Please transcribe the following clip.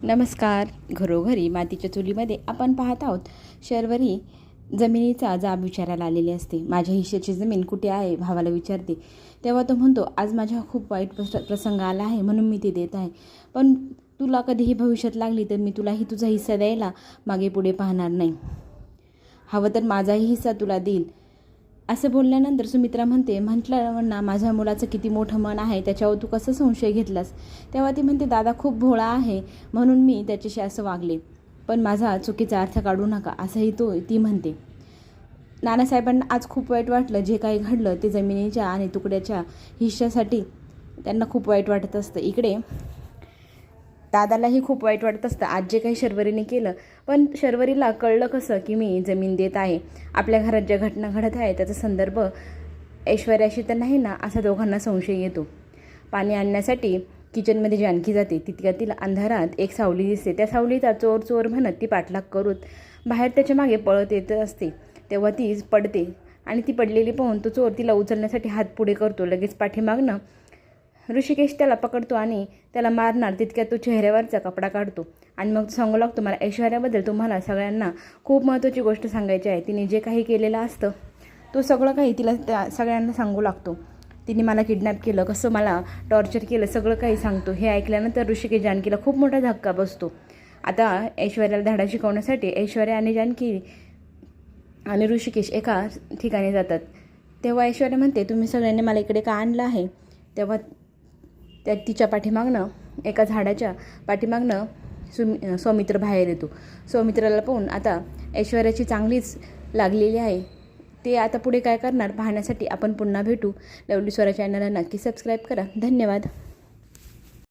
नमस्कार. घरोघरी मातीच्या चुलीमध्ये आपण पाहत आहोत शर्वरी जमिनीचा जाब विचारायला आलेली असते. माझ्या हिश्याची जमीन कुठे आहे भावाला विचारते. तेव्हा तो म्हणतो आज माझ्या खूप वाईट प्रस प्रसंग आला आहे म्हणून मी ते देत आहे. पण तुला कधीही भविष्यात लागली तर मी तुलाही तुझा हिस्सा द्यायला मागे पुढे पाहणार नाही. हवं तर माझाही हिस्सा तुला देईल. असं बोलल्यानंतर सुमित्रा म्हणते म्हटलं ना माझ्या मुलाचं किती मोठं मन आहे त्याच्यावर तू कसं संशय घेतलास? तेव्हा ती म्हणते दादा खूप भोळा आहे म्हणून मी त्याच्याशी असं वागले. पण माझा चुकीचा अर्थ काढू नका असंही तो ती म्हणते. नानासाहेबांना आज खूप वाईट वाटलं जे काही घडलं ते जमिनीच्या आणि तुकड्याच्या हिश्श्यासाठी त्यांना खूप वाईट वाटत असतं. इकडे दादालाही खूप वाईट वाटत असतं. आज जे काही शर्वरीने केलं पण शर्वरीला कळलं कसं की मी जमीन देत आहे. आपल्या घरात ज्या घटना घडत आहे त्याचा संदर्भ ऐश्वर्याशी तर नाही ना असा दोघांना संशय येतो. पाणी आणण्यासाठी किचनमध्ये जानकी जाते तितक्यातील अंधारात एक सावली दिसते. त्या सावलीचा चोर चोर म्हणत ती पाठलाग करून बाहेर त्याच्यामागे पळत येत असते. तेव्हा ती पडते आणि ती पडलेली पाहून तो चोर तिला उचलण्यासाठी हात पुढे करतो. लगेच पाठीमागणं ऋषिकेश त्याला पकडतो आणि त्याला मारणार तितक्यात तो चेहऱ्यावरचा कपडा काढतो. आणि मग सांगू लागतो मला ऐश्वर्याबद्दल तुम्हाला सगळ्यांना खूप महत्त्वाची गोष्ट सांगायची आहे. तिने जे काही केलेलं असतं तो सगळं काही तिला त्या सगळ्यांना सांगू लागतो. तिने मला किडनॅप केलं कसं मला टॉर्चर केलं सगळं काही सांगतो. हे ऐकल्यानंतर ऋषिकेश जानकीला खूप मोठा धक्का बसतो. आता ऐश्वर्याला धडा शिकवण्यासाठी ऐश्वर्या आणि जानकी आणि ऋषिकेश एका ठिकाणी जातात. तेव्हा ऐश्वर्या म्हणते तुम्ही सगळ्यांनी मला इकडे का आणलं आहे? तेव्हा त्या तिच्या पाठीमागनं एका झाडाच्या पाठीमागनं सुमि सौमित्र बाहेर येतो. सौमित्राला पाहून आता ऐश्वर्याची चांगलीच लागलेली आहे. ते आता पुढे काय करणार? पाहण्यासाठी आपण पुन्हा भेटू. लवली स्वरा चॅनलला नक्की सबस्क्राईब करा. धन्यवाद.